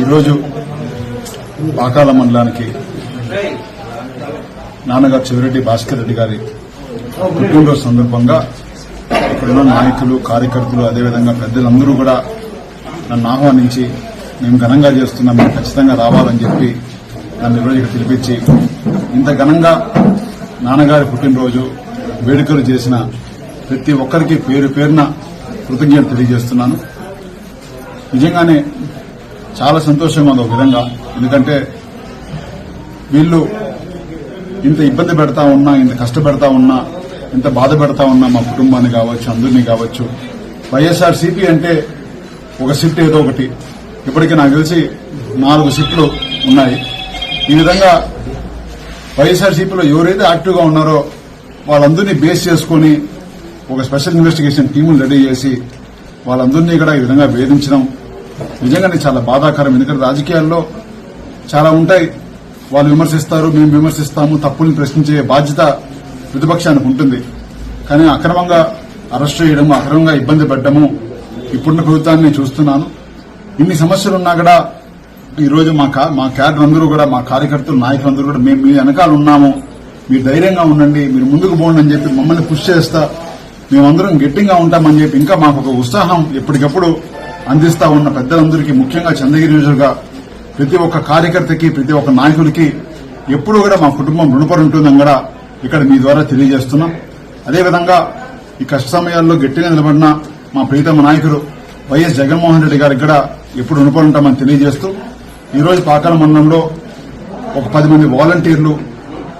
ఈరోజు పాకాల మండలానికి నాన్నగారు చెవిరెడ్డి భాస్కర్ రెడ్డి గారి పుట్టినరోజు సందర్భంగా ఇక్కడున్న నాయకులు కార్యకర్తలు అదేవిధంగా పెద్దలందరూ కూడా నన్ను ఆహ్వానించి మేము ఘనంగా చేస్తున్నాం మీరు ఖచ్చితంగా రావాలని చెప్పి నన్ను ఈరోజు ఇక్కడ పిలిపించి ఇంత ఘనంగా నాన్నగారి పుట్టినరోజు వేడుకలు చేసిన ప్రతి ఒక్కరికి పేరు పేరున కృతజ్ఞత తెలియజేస్తున్నాను. నిజంగానే చాలా సంతోషంగా ఉంది ఒక విధంగా. ఎందుకంటే వీళ్ళు ఇంత ఇబ్బంది పెడతా ఉన్నా ఇంత కష్టపెడతా ఉన్నా ఇంత బాధ పెడతా ఉన్నా మా కుటుంబాన్ని కావచ్చు అందరినీ కావచ్చు. వైఎస్ఆర్ సిపి అంటే ఒక సిట్ ఏదో ఒకటి. ఇప్పటికీ నాకు తెలిసి నాలుగు సిట్లు ఉన్నాయి. ఈ విధంగా వైఎస్ఆర్ సిపిలో ఎవరైతే యాక్టివ్గా ఉన్నారో వాళ్ళందరినీ బేస్ చేసుకుని ఒక స్పెషల్ ఇన్వెస్టిగేషన్ టీములు రెడీ చేసి వాళ్ళందరినీ కూడా ఈ విధంగా వేధించడం నిజంగానే చాలా బాధాకరం. ఎందుకంటే రాజకీయాల్లో చాలా ఉంటాయి. వాళ్ళు విమర్శిస్తారు మేము విమర్శిస్తాము తప్పుల్ని ప్రశ్నించే బాధ్యత ప్రతిపక్షానికి ఉంటుంది. కానీ అక్రమంగా అరెస్ట్ చేయడము అక్రమంగా ఇబ్బంది పెట్టడము ఇప్పుడున్న ప్రభుత్వాన్ని చూస్తున్నాను. ఇన్ని సమస్యలున్నా కూడా ఈరోజు మా మా క్యాడర్ అందరూ కూడా మా కార్యకర్తలు నాయకులందరూ కూడా మేము మీ వెనకాల ఉన్నాము. మీరు ధైర్యంగా ఉండండి మీరు ముందుకు పోండి అని చెప్పి మమ్మల్ని పుష్ చేస్తా. మేమందరం గట్టిగా ఉంటామని చెప్పి ఇంకా మాకు ఒక ఉత్సాహం ఎప్పటికప్పుడు అందిస్తా ఉన్న పెద్దలందరికీ ముఖ్యంగా చంద్రగిరి నియోజకవర్గ ప్రతి ఒక్క కార్యకర్తకి ప్రతి ఒక్క నాయకుడికి ఎప్పుడూ కూడా మా కుటుంబం రుణపడి ఉంటుందని కూడా ఇక్కడ మీ ద్వారా తెలియజేస్తున్నాం. అదేవిధంగా ఈ కష్ట సమయాల్లో గట్టిగా నిలబడిన మా ప్రీతమ నాయకుడు వైఎస్ జగన్మోహన్ రెడ్డి గారికి కూడా ఎప్పుడు రుణపడి ఉంటామని తెలియజేస్తూ ఈరోజు పాకాల మండలంలో ఒక పది మంది వాలంటీర్లు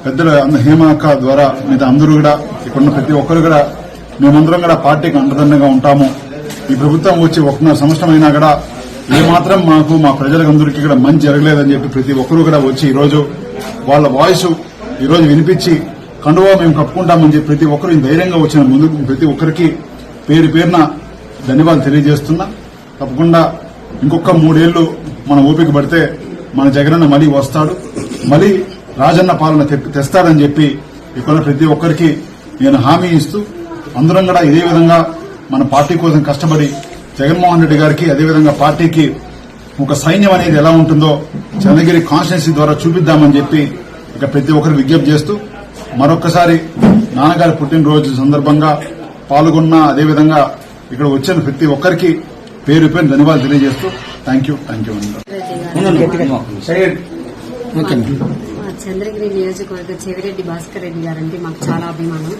పెద్దల అంద- హేమ అక్క ద్వారా మీద అందరూ కూడా ఇక్కడున్న ప్రతి ఒక్కరు కూడా మేమందరం కూడా పార్టీకి అండదండగా ఉంటాము. ఈ ప్రభుత్వం వచ్చి ఒకన్నర సంవత్సరమైనా కూడా ఏమాత్రం మాకు మా ప్రజలందరికీ ఇక్కడ మంచి జరగలేదని చెప్పి ప్రతి ఒక్కరూ కూడా వచ్చి ఈరోజు వాళ్ళ వాయిస్ ఈరోజు వినిపించి కండువా మేము కప్పుకుంటామని చెప్పి ప్రతి ఒక్కరు ధైర్యంగా వచ్చిన ముందుకు ప్రతి ఒక్కరికి పేరు పేరున ధన్యవాదాలు తెలియజేస్తున్నా. తప్పకుండా ఇంకొక మూడేళ్ళు మన ఓపిక పడితే మన జగనన్న మళ్ళీ వస్తాడు. మళ్ళీ రాజన్న పాలన తెస్తాడని చెప్పి ఇక్కడ ప్రతి ఒక్కరికి నేను హామీ ఇస్తూ అందరం కూడా ఇదే విధంగా మన పార్టీ కోసం కష్టపడి జగన్మోహన్ రెడ్డి గారికి అదేవిధంగా పార్టీకి ఒక సైన్యం అనేది ఎలా ఉంటుందో చంద్రగిరి కాన్స్టిట్యున్సీ ద్వారా చూపిద్దామని చెప్పి ఇక ప్రతి ఒక్కరు విజ్ఞప్తి చేస్తూ మరొకసారి నాన్నగారి పుట్టినరోజు సందర్భంగా పాల్గొన్న అదేవిధంగా ఇక్కడ వచ్చిన ప్రతి ఒక్కరికి పేరు పేరు ధన్యవాదాలు తెలియజేస్తూ thank you thank you. Chandragiri నియోజకవర్గ చెవిరెడ్డి భాస్కర్ రెడ్డి గారంటే మాకు చాలా అభిమానం.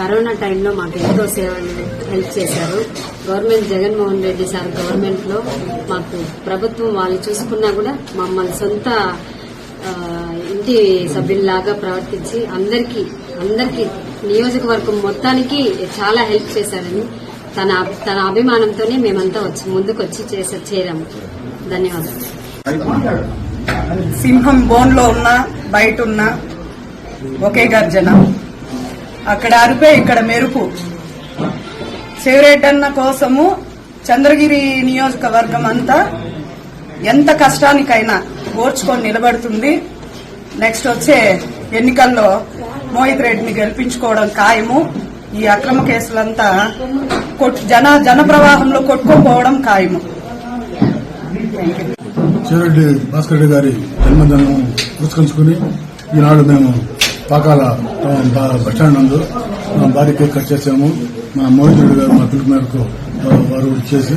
కరోనా టైంలో మాకు ఎంతో సేవలు హెల్ప్ చేశారు. గవర్నమెంట్ జగన్మోహన్ రెడ్డి సార్ గవర్నమెంట్లో మాకు ప్రభుత్వం వాళ్ళు చూసుకున్నా కూడా మమ్మల్ని సొంత ఇంటి సభ్యుల్లాగా ప్రవర్తించి అందరికీ అందరికీ నియోజకవర్గం మొత్తానికి చాలా హెల్ప్ చేశారని తన తన అభిమానంతోనే మేమంతా వచ్చి ముందుకు వచ్చి చేసే చేరాము. ధన్యవాదాలు. సింహం బోన్లో ఉన్నా బయట ఉన్నా ఒకే గర్జన. అక్కడ అరుపే ఇక్కడ మెరుపు. చెవిరెడ్డన్న కోసము చంద్రగిరి నియోజకవర్గం అంతా ఎంత కష్టానికైనా ఓర్చుకొని నిలబడుతుంది. నెక్స్ట్ వచ్చే ఎన్నికల్లో మోహిత్ రెడ్డిని గెలిపించుకోవడం ఖాయము. ఈ అక్రమ కేసులంతా జన జన ప్రవాహంలో కొట్టుకోపోవడం ఖాయము. చెవిరెడ్డి భాస్కర్ రెడ్డి గారి జన్మదినం పురస్కరించుకుని ఈనాడు మేము పాకాల ఆ, బ- బస్టాండ్ నందు భారీ కేక్ కట్ చేసాము. మా మోహిత్ రెడ్డి గారు మా పిలుపు మేరకు వారు ఇచ్చేసి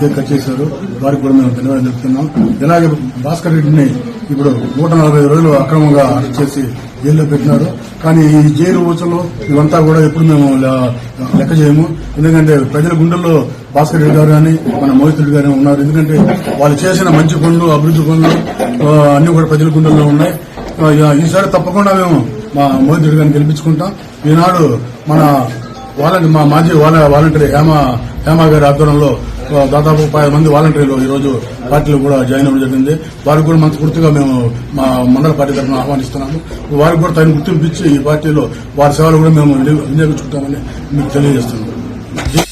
కేక్ కట్ చేశారు. వారికి కూడా మేము ధన్యవాదాలు చెప్తున్నాం. ఇలాగే భాస్కర్ రెడ్డిని ఇప్పుడు నూట నలభై రోజులు అక్రమంగా అరెస్ట్ చేసి జైల్లో పెట్టినారు. కానీ ఈ జైలు ఊచలు ఇవంతా కూడా ఎప్పుడు మేము లెక్క చేయము. ఎందుకంటే ప్రజల గుండెల్లో భాస్కర్ రెడ్డి గారు కానీ మన మోహిత్ రెడ్డి గారు ఉన్నారు. ఎందుకంటే వాళ్ళు చేసిన మంచి పనులు అభివృద్ధి పనులు అన్ని కూడా ప్రజల గుండెల్లో ఉన్నాయి. ఈసారి తప్పకుండా మేము మా మోహిత్ రెడ్డి గారిని గెలిపించుకుంటాం. ఈనాడు మన వాలంటీ మా మాజీ వాలంటీర్ హేమ హేమ గారి ఆధ్వర్యంలో దాదాపు పది మంది వాలంటీర్లు ఈరోజు పార్టీలో కూడా జాయిన్ అవ్వడం జరిగింది. వారికి కూడా మనస్ఫూర్తిగా మేము మా మండల పార్టీ తరఫున ఆహ్వానిస్తున్నాము. వారికి కూడా తగిన గుర్తింపు ఇచ్చి ఈ పార్టీలో వారి సేవలు కూడా మేము వినియోగించుకుంటామని మీకు తెలియజేస్తున్నాం.